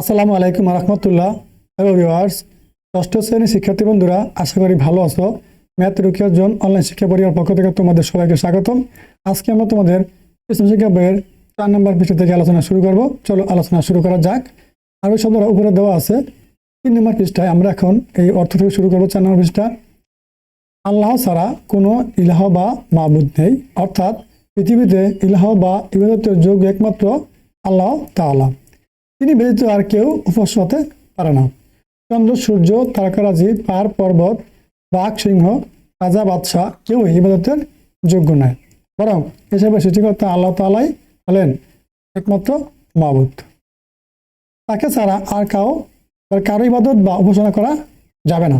আসসালামু আলাইকুম রহমতুল্লাহ hello viewers ষষ্ঠ শ্রেণির শিক্ষার্থী বন্ধুরা, আশা করি ভালো আছো। ম্যাথ রুকিয়ার জন অনলাইন শিক্ষা পরিবার পক্ষ থেকে তোমাদের সবাইকে স্বাগতম। আজকে আমরা তোমাদের ইসলাম শিক্ষা বইয়ের চার নম্বর পৃষ্ঠা থেকে আলোচনা শুরু করব। চলো আলোচনা শুরু করা যাক। আরও শব্দরা উপরে দেওয়া আছে। তিন নম্বর পৃষ্ঠায় আমরা এখন এই অর্থ থেকে শুরু করব চার নম্বর পৃষ্ঠা। আল্লাহ ছাড়া কোনো ইলাহ বা মাবুদ নেই। অর্থাৎ পৃথিবীতে ইলাহ বা ইবাদতের যোগ্য একমাত্র আল্লাহ তাআলা। তিনি ব্যতীত আর কেউ উপস্য হতে পারে না। চন্দ্র, সূর্য, তারকারাজি পাহাড় পর্বত, বাঘ, সিংহ, রাজা, বাদশাহ কেউ ইবাদতের যোগ্য নয়। বরং এসবের সৃষ্টিকর্তা আল্লাহ তালাই হলেন একমাত্র মাবুদ। তাকে ছাড়া আর কাউ কারও ইবাদত বা উপাসনা করা যাবে না।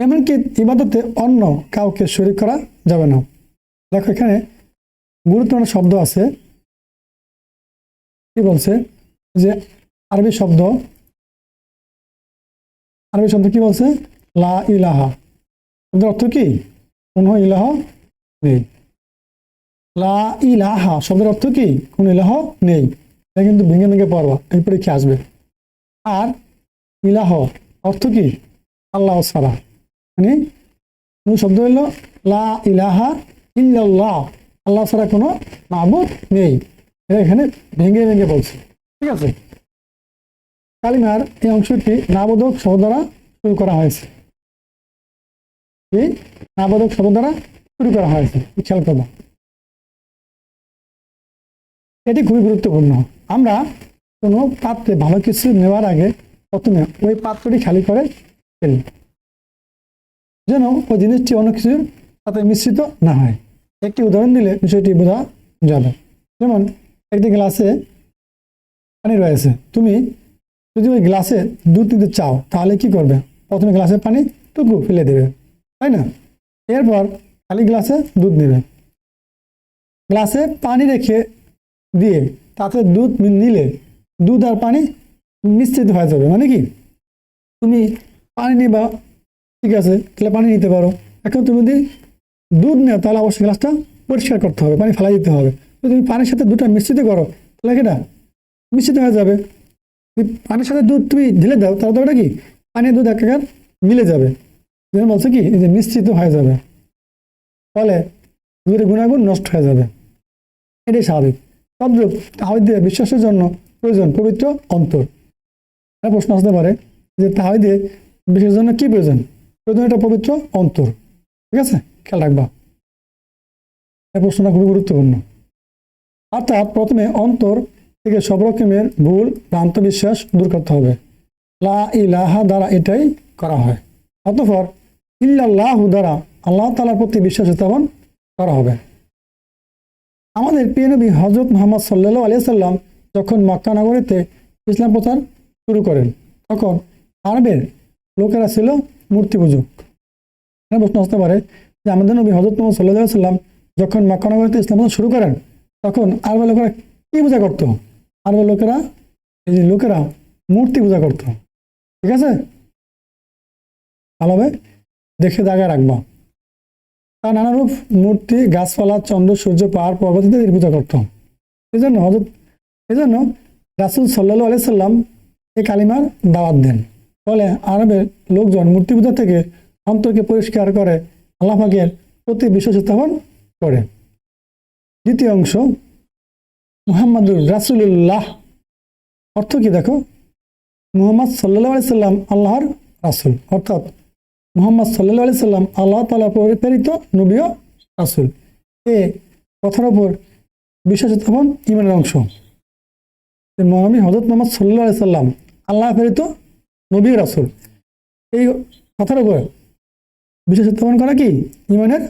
এমনকি ইবাদতে অন্য কাউকে শরীক করা যাবে না। দেখো এখানে গুরুত্বপূর্ণ শব্দ আছে। কি বলছে? যে আরবি শব্দ আরবি শব্দ কি বলছে? লা ইলাহা। শব্দের অর্থ কি? কোনো ইলাহ নেই। লা ইলাহা, শব্দের অর্থ কি? কোন ইলাহ নেই। এটা কিন্তু ভেঙে ভেঙে পড়বা, এই পরীক্ষা আসবে। আর ইলাহ অর্থ কি? আল্লাহ সারা মানে মূল শব্দ হইল? লা ইলাহা ইল্লাল্লাহ। আল্লাহ ছাড়া কোনো মাহবুদ নেই। এখানে ভেঙে ভেঙে বলছে। ঠিক আছে? কালিমার এই অংশটি নাবোধক শব্দ দ্বারা শুরু করা হয়েছে। কি নাবোধক শব্দ দ্বারা শুরু করা হয়েছে খেয়াল করব এটি খুবই গুরুত্বপূর্ণ। আমরা কোনো পাত্রে ভালো কিছু নেওয়ার আগে প্রথমে ওই পাত্রটি খালি করে ফেলি, যেন ওই জিনিসটি অন্য কিছুর সাথে মিশ্রিত না হয়। একটি উদাহরণ দিলে বিষয়টি বোঝা যাবে। যেমন, একটি গ্লাসে পানি রয়েছে। তুমি যদি ওই গ্লাসে দুধ নিতে চাও, তাহলে কি করবে? প্রথমে গ্লাসে পানি টুকু ফেলে দেবে, তাই না? এরপর খালি গ্লাসে দুধ নেবে। গ্লাসে পানি রেখে দিয়ে তাতে দুধ নিলে দুধ আর পানি মিশ্রিত হয়ে যাবে মানে কি? তুমি পানি নিবা, ঠিক আছে, তাহলে পানি নিতে পারো। এখন তুমি যদি দুধ নেও, তাহলে অবশ্যই গ্লাসটা পরিষ্কার করতে হবে, পানি ফেলাই দিতে হবে। তুমি পানির সাথে দুধটা মিশ্রিত করো, তাহলে কেটা মিশ্রিত হয়ে যাবে। পানির সাথে দুধ তুমি ঢেলে দাও, তাহলে তো ওটা কি? পানি দুধ একাকার মিলে যাবে। যেন বলছে কি, এই যে মিশ্রিত হয়ে যাবে। ফলে দুধের গুণাগুণ নষ্ট হয়ে যাবে। এটাই স্বাভাবিক। তদ্রূপ তাহিদে বিশ্বাসের জন্য প্রয়োজন, পবিত্র অন্তর। একটা প্রশ্ন আসতে পারে, যে তাহিদে বিশ্বাসের জন্য কি প্রয়োজন? প্রয়োজন একটা পবিত্র অন্তর। ঠিক আছে? খেয়াল রাখবা। এই প্রশ্নটা খুবই গুরুত্বপূর্ণ। অর্থাৎ প্রথমে অন্তর থেকে সব রকমের ভুল ভ্রান্ত বিশ্বাস দূর করতে হবে। লা ইলাহা দ্বারা এটাই করা হয়। অতঃপর, ইল্লাল্লাহু দ্বারা আল্লাহ তালার প্রতি বিশ্বাস স্থাপন করা হবে। আমাদের প্রিয় নবী হজরত মোহাম্মদ সাল্লাহ আলিয়া সাল্লাম যখন মক্কা নগরীতে ইসলাম প্রচার শুরু করেন, তখন আরবের লোকেরা ছিল মূর্তি পুজো এখানে প্রশ্ন আসতে পারে যে আমাদের নবী হজরত মোহাম্মদ সাল্লাহ সাল্লাম যখন মক্কা নগরীতে ইসলাম প্রচার শুরু করেন, তখন আরবের লোকেরা কি পূজা করতো? আরবের লোকেরা, এই লোকেরা মূর্তি পূজা করতো। ঠিক আছে? ভালোভাবে দেখে জায়গায় রাখবা। তার নানারূপ মূর্তি, গাছপালা, চন্দ্র, সূর্য, পাহাড়, পর্বত ইত্যাদির পূজা করত। এই জন্য হজরত এই জন্য রাসুল সাল্লাহ আলি সাল্লাম এই কালিমার দাওয়াত দেন। ফলে আরবের লোকজন মূর্তি পূজা থেকে অন্তরকে পরিষ্কার করে আল্লাহ পাকের প্রতি বিশ্বাস স্থাপন করে। দ্বিতীয় অংশ মুহাম্মদুর রাসুল্লাহ অর্থ কি দেখো? মুহাম্মদ সাল্লাহ আলি সাল্লাম আল্লাহর রাসুল। অর্থাৎ মোহাম্মদ সাল্লাহ আলি সাল্লাম আল্লাহ তালা প্রেরিত নবীয় রাসুল। এ কথার ওপর বিশ্বাস স্থাপন ইমানের অংশ। মহামী হজরত মোহাম্মদ সাল্লাহ আলি সাল্লাম আল্লাহ প্রেরিত নবী রাসুল। এই কথার উপর বিশ্বাস স্থাপন করা কি? ইমানের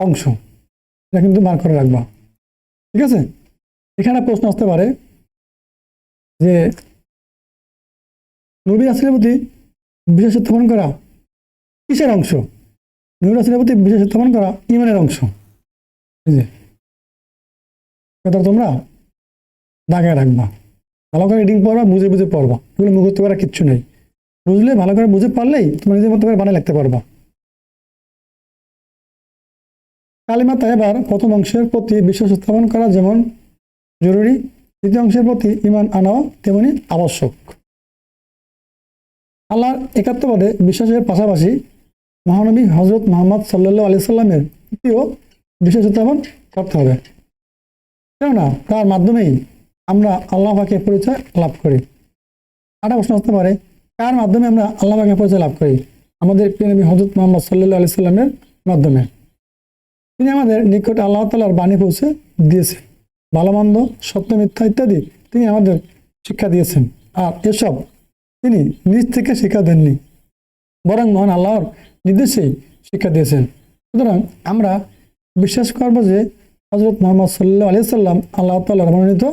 অংশ। এটা কিন্তু বার করে রাখবা। ঠিক আছে? এখানে প্রশ্ন আসতে পারে যে নবী রাসুলের প্রতি বিশ্বাস স্থাপন করা কিসের অংশ? নবী রাসুলের প্রতি বিশ্বাস স্থাপন করা ইমানের অংশ। তোমরা দাগায় রাখবা। ভালো করে রিডিং পড়বা, বুঝে বুঝে পড়বা। এগুলো মুখস্থ করা কিচ্ছু নেই। বুঝলে ভালো করে বুঝে পারলেই তোমার নিজের মতো করে বানায় লিখতে পারবা। কালিমা তাইবার প্রথম অংশের প্রতি বিশ্বাস স্থাপন করা যেমন জরুরি। তৃতীয় অংশের প্রতি ইমান আনাও তেমনি আবশ্যক। আল্লাহর একাত্মবাদে বিশ্বাসের পাশাপাশি মহানবী হজরত মোহাম্মদ সাল্লাহ আলি সাল্লামের প্রতিও বিশ্বাস স্থাপন করতে হবে। কেননা তার মাধ্যমেই আমরা আল্লাহ পাকে পরিচয় লাভ করি। একটা প্রশ্ন আসতে পারে, কার মাধ্যমে আমরা আল্লাহ পাকে পরিচয় লাভ করি? আমাদের প্রিয় নবী হজরত মোহাম্মদ সাল্লাহ আলি সাল্লামের মাধ্যমে। তিনি আমাদের নিকট আল্লাহ তালার বাণী পৌঁছে দিয়েছেন। ভালো মন্দ সত্য মিথ্যা ইত্যাদি তিনি আমাদের শিক্ষা দিয়েছেন। আর এসব তিনি নিজ থেকে শিক্ষা দেননি, বরং মহান আল্লাহর নির্দেশেই শিক্ষা দিয়েছেন। সুতরাং আমরা বিশ্বাস করব যে হজরত মোহাম্মদ সাল্লাহ আলিয়া সাল্লাম আল্লাহ তাল্লাহর মনোনীত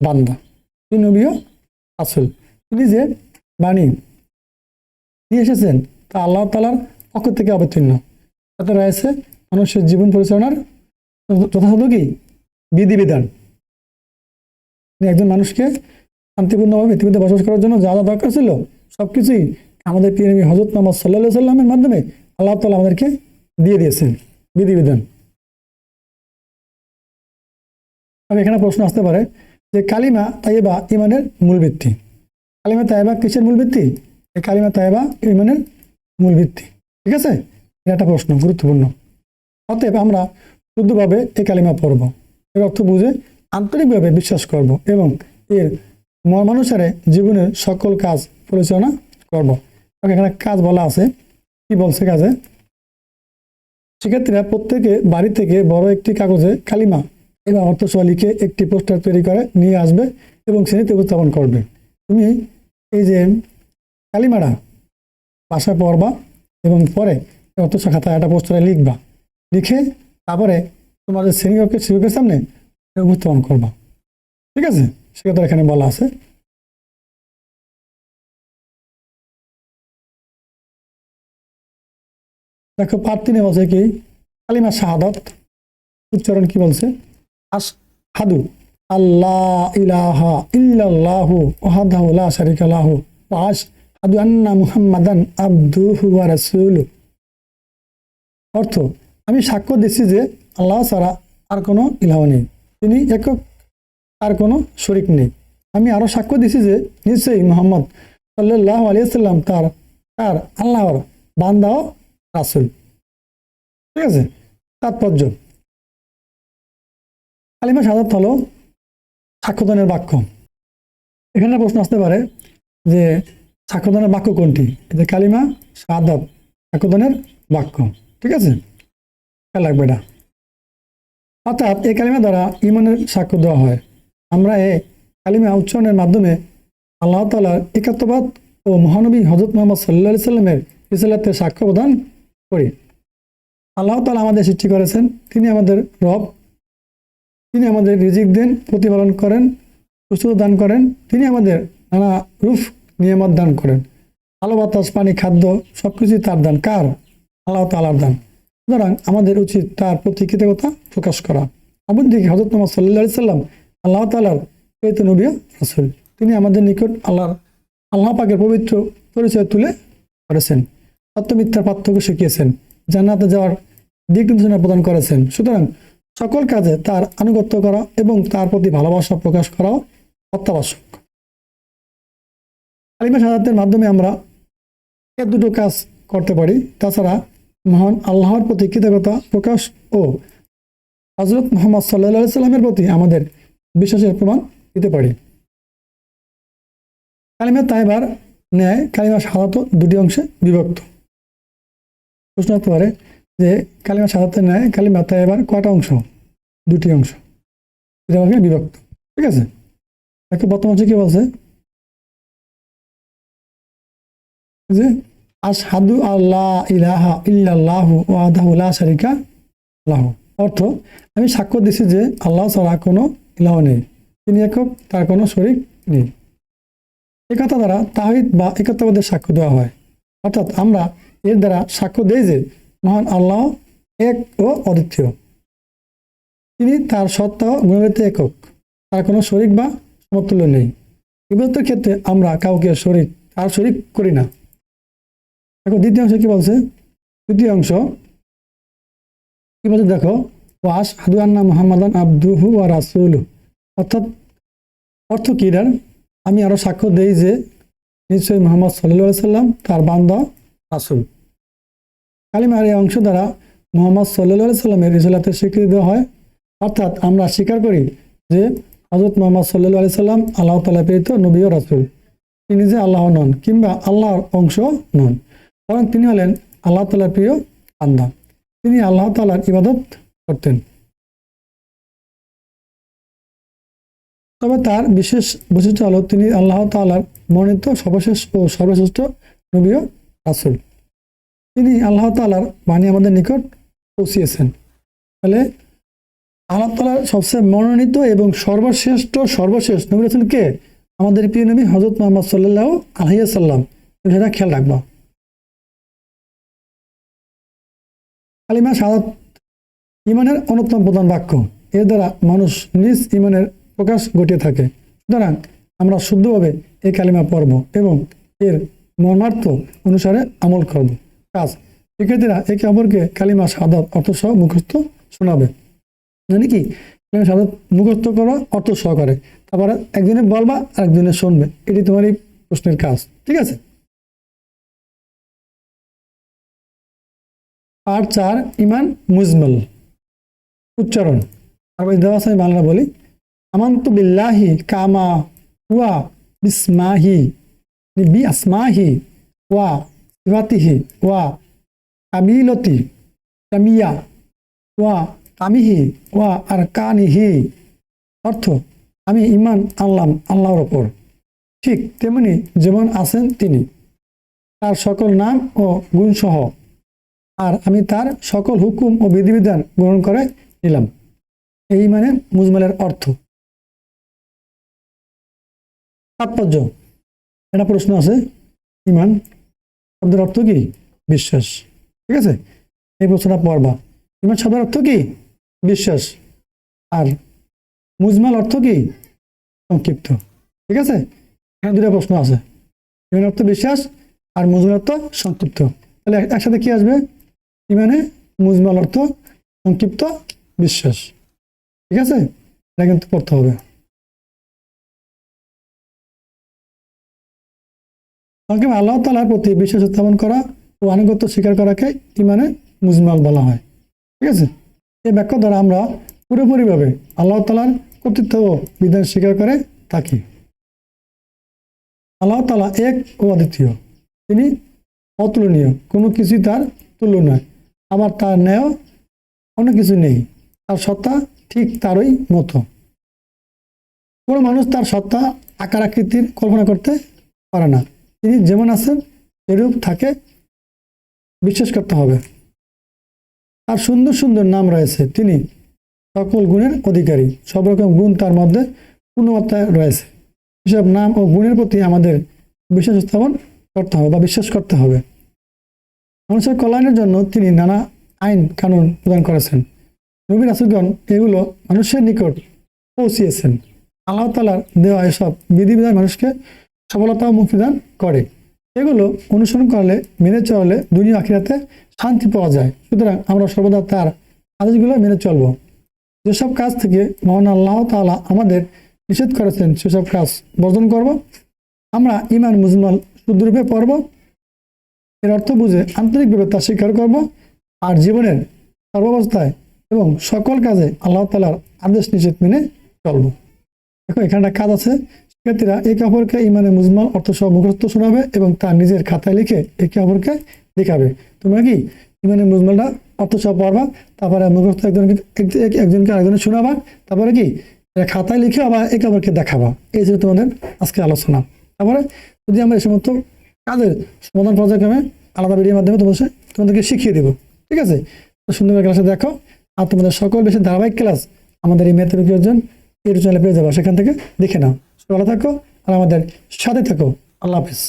বান্দা, তিনি নবীও আসল তিনি যে বাণী নিয়ে এসেছেন তা আল্লাহ তালার পক্ষ থেকে অবতীর্ণ। তাতে রয়েছে মানুষের জীবন পরিচালনার যথাযথ কি বিধিবিধান। একজন মানুষকে শান্তিপূর্ণভাবে পৃথিবীতে বসবাস করার জন্য যা যা দরকার ছিল সব কিছুই আমাদের প্রিয় হজরত মোহাম্মদ সাল্লাহ সাল্লামের মাধ্যমে আল্লাহ তালা আমাদেরকে দিয়ে দিয়েছেন। বিধিবিধান। তবে এখানে প্রশ্ন আসতে পারে যে কালিমা তাইবা ইমানের মূল ভিত্তি। কালিমা তাইবা কিসের মূল ভিত্তি? এই কালিমা তাইবা ইমানের মূল ভিত্তি। ঠিক আছে? এটা একটা প্রশ্ন, গুরুত্বপূর্ণ। অতএব আমরা শুদ্ধভাবে এই কালিমা পড়ব। এর অর্থ বুঝে আন্তরিকভাবে বিশ্বাস করব এবং এর মর্মানুসারে জীবনের সকল কাজ পরিচালনা করব। এখানে কাজ বলা আছে। কি বলছে কাজে? শিক্ষার্থীরা প্রত্যেকে বাড়ি থেকে বড় একটি কাগজে কালিমা এবং অর্থসহ লিখে একটি পোস্টার তৈরি করে নিয়ে আসবে এবং শ্রেণীতে উপস্থাপন করবে। তুমি এই যে কালিমাটা বাসায় পড়বা এবং পরে অর্থসহ খাতায় একটা পোস্টারে লিখবা। লিখে তারপরে তোমাদের শ্রেণীকক্ষের শিক্ষকের সামনে উপস্থাপন করবা। ঠিক আছে? সেটা এখানে বলা আছে। দেখো পার্থিনে বলছে কি, কালিমা শাহাদত, উচ্চারণ কি বলছে? হাদু আল্লাহ ইলাহা ইল্লাল্লাহু আশহাদু আন্না অর্থ, আমি সাক্ষ্য দিচ্ছি যে আল্লাহ ছাড়া আর কোনো ইলাহ নেই। তিনি একক আর কোনো শরিক নেই। আমি আরও সাক্ষ্য দিচ্ছি যে নিশ্চয়ই মোহাম্মদ সাল্লাহ আলিয়াল্লাম তার তার আল্লাহর বান্দা ও রাসুল। ঠিক আছে? তাৎপর্য। কালিমা সাদাত হলো সাক্ষ্যদানের বাক্য। এখানে প্রশ্ন আসতে পারে যে সাক্ষ্যদানের বাক্য কোনটি? কালিমা সাদাত সাক্ষ্যদানের বাক্য। ঠিক আছে? লাগবে এটা। অর্থাৎ এই কালিমা দ্বারা ইমানের সাক্ষ্য দেওয়া হয়। আমরা এ কালিমা উচ্চারণের মাধ্যমে আল্লাহ তালার একাত্মবাদ ও মহানবী হজরত মোহাম্মদ সাল্লা সাল্লামের ইসলাতে সাক্ষ্য প্রদান করি। আল্লাহ তালা আমাদের সৃষ্টি করেছেন, তিনি আমাদের রব, তিনি আমাদের রিজিক দেন, প্রতিপালন করেন সুস্থতা দান করেন, তিনি আমাদের নানা রূপ, নিয়ামত দান করেন। আলো বাতাস, পানি, খাদ্য সব কিছুই তার দান। কার? আল্লাহ তালার দান। সুতরাং আমাদের উচিত তার প্রতি কৃতজ্ঞতা প্রকাশ করা। অপরদিকে হজরত মোহাম্মদ সাল্লা সাল্লাম আল্লাহ তালার প্রেরিত নবী রাসুল। তিনি আমাদের নিকট আল্লাহর, আল্লাহ পাকের পবিত্র পরিচয় তুলে করেছেন সত্য মিথ্যার পার্থক্য শিখিয়েছেন। জান্নাতে যাওয়ার দিক নির্দেশনা প্রদান করেছেন। সুতরাং সকল কাজে তার আনুগত্য করা এবং তার প্রতি ভালোবাসা প্রকাশ করাও অত্যাবশ্যক। কালিমা সাদাতের মাধ্যমে আমরা এ দুটো কাজ করতে পারি। তাছাড়া মহান আল্লাহর প্রতি কৃতজ্ঞতা প্রকাশ ও হজরত মোহাম্মদ সাল্লা সাল্লামের প্রতি আমাদের বিশ্বাসের প্রমাণ দিতে পারি। কালিমা তাইবার ন্যায়, কালিমা সাধারণত দুটি অংশে বিভক্ত। প্রশ্ন হতে পারে যে কালিমা সাধারণত ন্যায়, কালিমা তাইবার কয়টা অংশ? দুটি অংশ। দুটি অংশে বিভক্ত। ঠিক আছে? প্রথম অংশে কি বলছে যে আশহাদু আল্লাহ ইলাহা ইল্লাল্লাহু ওয়াহদাহু লা শারিকা লাহু। অর্থ, আমি সাক্ষ্য দিছি যে আল্লাহ ছাড়া কোনো ইলাহ নেই। তিনি একক, তার কোনো শরিক নেই। এ কথা দ্বারা তাহিদ বা একত্ববাদের সাক্ষ্য দেওয়া হয়। অর্থাৎ আমরা এর দ্বারা সাক্ষ্য দেই যে মহান আল্লাহ এক ও অদ্বিতীয়। তিনি তার সত্তা গুণগত একক। তার কোনো শরিক বা সমতুল্য নেই। ইবাদতের ক্ষেত্রে আমরা কাউকে শরিক আর শরিক করি না। দেখো দ্বিতীয় অংশ কি বলছে? তৃতীয় অংশ কি বলছে? দেখো, ওয়াস হাদু আন্না মোহাম্মদান আব্দুহু ওয়া রাসুল অর্থাৎ, অর্থ কি এটার? আমি আরও সাক্ষ্য দেই যে, নিশ্চয়ই মোহাম্মদ সাল্লাহ সাল্লাম তার বান্দা রাসুল। কালিমার এই অংশ দ্বারা মোহাম্মদ সাল্লাহ সাল্লামের রিসালাতের স্বীকৃতি দেওয়া হয়। অর্থাৎ, আমরা স্বীকার করি যে হজরত মোহাম্মদ সাল্লাহ আলি সাল্লাম আল্লাহ তালা প্রেরিত নবী ও রাসুল। তিনি যে আল্লাহ নন কিংবা আল্লাহর অংশ নন। বরং তিনি হলেন আল্লাহ তালার প্রিয় আন্দা তিনি আল্লাহ তালার ইবাদত করতেন। তবে তার বিশেষ বৈশিষ্ট্য হলো, তিনি আল্লাহ তালার মনোনীত সর্বশেষ ও সর্বশ্রেষ্ঠ নবী ও রাসুল। তিনি আল্লাহ তালার বাণী আমাদের নিকট পৌঁছিয়েছেন। তাহলে আল্লাহ তালার সবচেয়ে মনোনীত এবং সর্বশ্রেষ্ঠ সর্বশেষ নবী রাসুল কে? আমাদের প্রিয় নবী হজরত মোহাম্মদ সাল্লাহ আলহিয়া সাল্লাম সেটা খেয়াল রাখবা। কালিমা সাদাত ইমানের অন্যতম প্রধান বাক্য। এর দ্বারা মানুষ নিজ ইমানের প্রকাশ ঘটিয়ে থাকে। সুতরাং আমরা শুদ্ধভাবে এই কালিমা পড়ব এবং এর মর্মার্থ অনুসারে আমল করব। কাজ। শিক্ষার্থীরা একে অপরকে কালিমা সাদাত অর্থ সহ মুখস্থ শোনাবে। মানে কি? কালিমা সাদাত মুখস্থ করা অর্থ সহকারে। তারপরে একজনে বলবা আর একজনে শুনবে। এটি তোমার এই প্রশ্নের কাজ। ঠিক আছে? আর চার, ইমান মুজমল। উচ্চারণ। আর দেওয়া আমি বাংলা বলি। আমান্ত বিল্লাহি কামা ওয়া বিসমাহি বি আসমাহি ওয়া সিফাতিহি ওয়া কামিলতি কামিয়া ওয়া কামিহি ওয়া আর কানিহি অর্থ, আমি ইমান আনলাম আল্লাহর ওপর ঠিক তেমনি যেমন আছেন তিনি। তার সকল নাম ও গুণসহ আর আমি তার সকল হুকুম ও বিধিবিধান গ্রহণ করে নিলাম। এই মানে মুজমালের অর্থ। তাৎপর্য। একটা প্রশ্ন আছে। ইমান শব্দের অর্থ কি? বিশ্বাস। ঠিক আছে? এই প্রশ্নটা পড়বা। ইমান শব্দের অর্থ কি? বিশ্বাস। আর মুজমাল অর্থ কি? সংক্ষিপ্ত। ঠিক আছে? এখানে দুটো প্রশ্ন আছে। ইমান অর্থ বিশ্বাস আর মুজমাল অর্থ সংক্ষিপ্ত। তাহলে একসাথে কি আসবে? ইমানে মুজমাল অর্থ সংক্ষিপ্ত বিশ্বাস। ঠিক আছে? এটা কিন্তু পড়তে হবে। সংক্ষেপে আল্লাহ তালার প্রতি বিশ্বাস স্থাপন করা ও আনুগত্য স্বীকার করাকে ইমানে মুজমাল বলা হয়। ঠিক আছে? এই ব্যাখ্যা দ্বারা আমরা পুরোপুরিভাবে আল্লাহ তালার কর্তৃত্ব বিধান স্বীকার করে থাকি। আল্লাহ তালা এক ও অদ্বিতীয়। তিনি অতুলনীয়। কোনো কিছুই তার তুল্য নয়। আবার তার ন্যায় অনেক কিছু নেই। তার সত্তা ঠিক তারই মতো। কোনো মানুষ তার সত্তা আকার আকৃতির কল্পনা করতে পারে না। তিনি যেমন আছেন, এরূপ থাকে বিশ্বাস করতে হবে। তার সুন্দর সুন্দর নাম রয়েছে। তিনি সকল গুণের অধিকারী। সব রকম গুণ তার মধ্যে পূর্ণমাত্রায় রয়েছে। এসব নাম ও গুণের প্রতি আমাদের বিশ্বাস স্থাপন করতে হবে বা বিশ্বাস করতে হবে। মানুষের কল্যাণের জন্য তিনি নানা আইন কানুন প্রদান করেছেন। নবীন রাসুলগণ এগুলো মানুষের নিকট পৌঁছিয়েছেন। আল্লাহ তালার দেওয়া এসব বিধিবিধান মানুষকে সফলতা ও মুক্তিদান করে। এগুলো অনুসরণ করলে, মেনে চললে দুনিয়া আখিরাতে শান্তি পাওয়া যায়। সুতরাং আমরা সর্বদা তার আদেশগুলো মেনে চলব। যেসব কাজ থেকে মহান আল্লাহ তাআলা আমাদের নিষেধ করেছেন, সেসব কাজ বর্জন করব। আমরা ইমান মুজমাল শুদ্ধরূপে পড়ব। এর অর্থ বুঝে আন্তরিকভাবে তা স্বীকার করব আর জীবনের সর্বাবস্থায় এবং সকল কাজে আল্লাহ তালার আদেশ নিষেধ মেনে চলব। দেখো, এখানে একটা কাজ আছে। শিক্ষার্থীরা একে অপরকে ইমানে মুজমাল অর্থ সহ মুখস্থ শোনাবে এবং তার নিজের খাতায় লিখে একে অপরকে দেখাবে। তোমরা কি ইমানে মুজমালটা অর্থ সহ পড়বা, তারপরে মুখস্থ একজনকে এক- এক- একজনকে আরেকজনে শোনাবা, তারপরে কি খাতায় লিখে আবার একে অপরকে দেখাবা। এই ছিল তোমাদের আজকে আলোচনা। তারপরে যদি আমরা এই সমস্ত কাজের সমাধান পর্যায়ক্রমে আলাদা ভিডিওর মাধ্যমে তোমাদের তোমাদেরকে শিখিয়ে দেবো। ঠিক আছে? তো সুন্দর ক্লাসে দেখো, আর তোমাদের সকল বেশি ধারাবাহিক ক্লাস আমাদের এই ম্যাথের অর্জন ইউটিউব চ্যানেলে পেয়ে যাব। সেখান থেকে দেখে নাও। ভালো থাকো আর আমাদের সাথে থাকো। আল্লাহ হাফিজ।